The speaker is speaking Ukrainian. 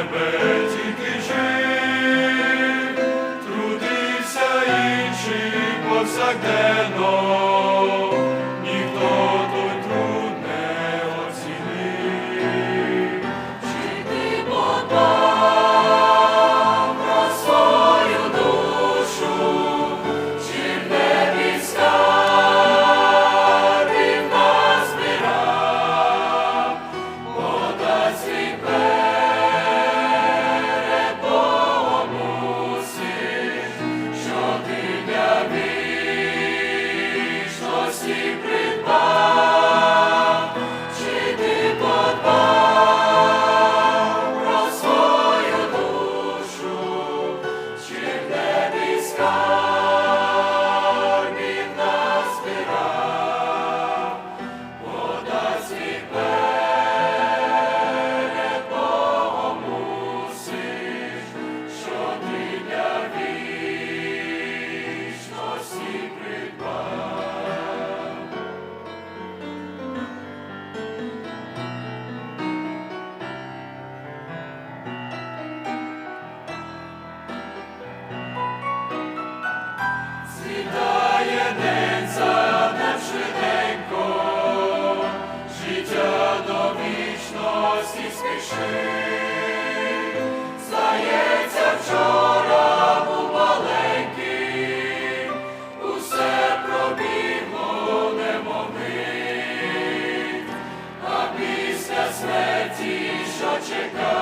тебе тільки жив, повсякденно. Chicago.